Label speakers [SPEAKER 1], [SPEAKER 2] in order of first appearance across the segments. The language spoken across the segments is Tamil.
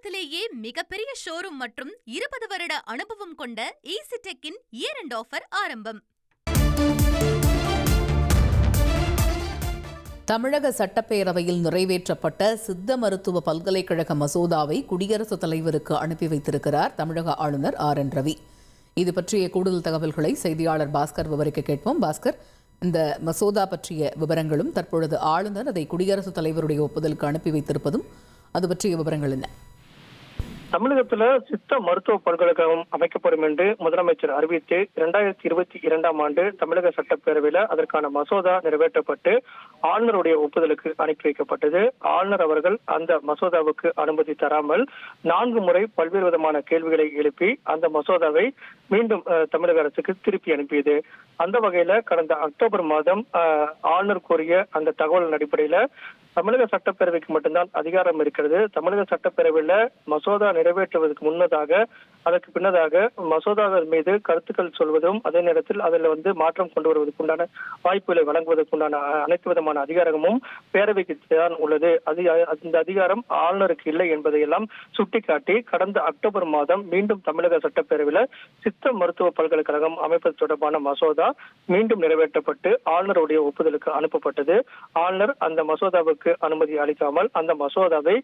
[SPEAKER 1] உலகத்திலேயே மிகப்பெரிய ஷோரூம் மற்றும் இருபது வருட அனுபவம் கொண்ட ஈசிடெக்கின் இயர் அண்ட் ஆஃபர் ஆரம்பம்.
[SPEAKER 2] தமிழக சட்டப்பேரவையில் நிறைவேற்றப்பட்ட சித்த மருத்துவ பல்கலைக்கழக மசோதாவை குடியரசுத் தலைவருக்கு அனுப்பி வைத்திருக்கிறார் தமிழக ஆளுநர் ஆர் என் ரவி. இது பற்றிய கூடுதல் தகவல்களை செய்தியாளர் பாஸ்கர் விவரிக்க கேட்போம். பாஸ்கர் இந்த மசோதா பற்றிய விவரங்களும் தற்பொழுது ஆளுநர் அதை குடியரசுத் தலைவருடைய ஒப்புதலுக்கு அனுப்பி வைத்திருப்பதும் அது பற்றிய விவரங்கள் என்ன?
[SPEAKER 3] தமிழகத்துல சித்த மருத்துவ பல்கலைக்கழகம் அமைக்கப்படும் என்று முதலமைச்சர் அறிவித்து இரண்டாயிரத்தி இருபத்தி இரண்டாம் ஆண்டு தமிழக சட்டப்பேரவையில அதற்கான மசோதா நிறைவேற்றப்பட்டு ஆளுநருடைய ஒப்புதலுக்கு அனுப்பி வைக்கப்பட்டது. ஆளுநர் அவர்கள் அந்த மசோதாவுக்கு அனுமதி தராமல் நான்கு முறை பல்வேறு விதமான கேள்விகளை எழுப்பி அந்த மசோதாவை மீண்டும் தமிழக அரசுக்கு திருப்பி அனுப்பியது. அந்த வகையில கடந்த அக்டோபர் மாதம் ஆளுநர் கோரிய அந்த தகவலின் அடிப்படையில தமிழக சட்டப்பேரவைக்கு மட்டும்தான் அதிகாரம் இருக்கிறது. தமிழக சட்டப்பேரவையில மசோதா நிறைவேற்றுவதற்கு முன்னதாக அதற்கு பின்னதாக மசோதாவின் மீது கருத்துக்கள் சொல்வதும் அதே நேரத்தில் அதில் வந்து மாற்றம் கொண்டு வருவதற்குண்டான வாய்ப்புகளை வழங்குவதற்குண்டான அனைத்து விதமான அதிகாரமும் பேரவைக்கு தான் உள்ளது. அது அந்த அதிகாரம் ஆளுநருக்கு இல்லை என்பதையெல்லாம் சுட்டிக்காட்டி கடந்த அக்டோபர் மாதம் மீண்டும் தமிழக சட்டப்பேரவையில் சித்த மருத்துவ பல்கலைக்கழகம் அமைப்பது தொடர்பான மசோதா மீண்டும் நிறைவேற்றப்பட்டு ஆளுநருடைய ஒப்புதலுக்கு அனுப்பப்பட்டது. ஆளுநர் அந்த மசோதாவுக்கு அனுமதி அளிக்காமல் அந்த மசோதாவை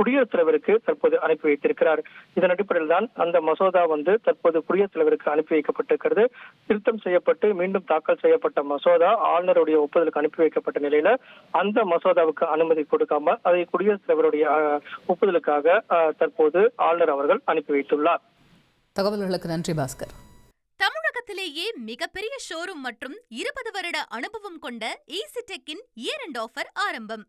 [SPEAKER 3] குடியரசுத் தலைவருக்கு தற்போது அனுப்பி வைத்திருக்கிறார். இதன் அடிப்படையில் தான் அந்த மசோதா வந்து தற்போது குடியரசுத் தலைவருக்கு அனுப்பி வைக்கப்பட்டிருக்கிறது. திருத்தம் செய்யப்பட்டு மீண்டும் தாக்கல் செய்யப்பட்ட மசோதா ஆளுநருடைய ஒப்புதலுக்கு அனுப்பி வைக்கப்பட்ட நிலையில அந்த மசோதாவுக்கு அனுமதி கொடுக்காம அதை குடியரசுத் தலைவருடைய ஒப்புதலுக்காக தற்போது ஆளுநர் அவர்கள் அனுப்பி வைத்துள்ளார்.
[SPEAKER 2] தகவல்களுக்கு நன்றி பாஸ்கர்.
[SPEAKER 1] தமிழகத்திலேயே மிகப்பெரிய ஷோரூம் மற்றும் இருபது வருட அனுபவம் கொண்ட ஈசிடெக்கின் இயர் அண்ட் ஆஃபர் ஆரம்பம்.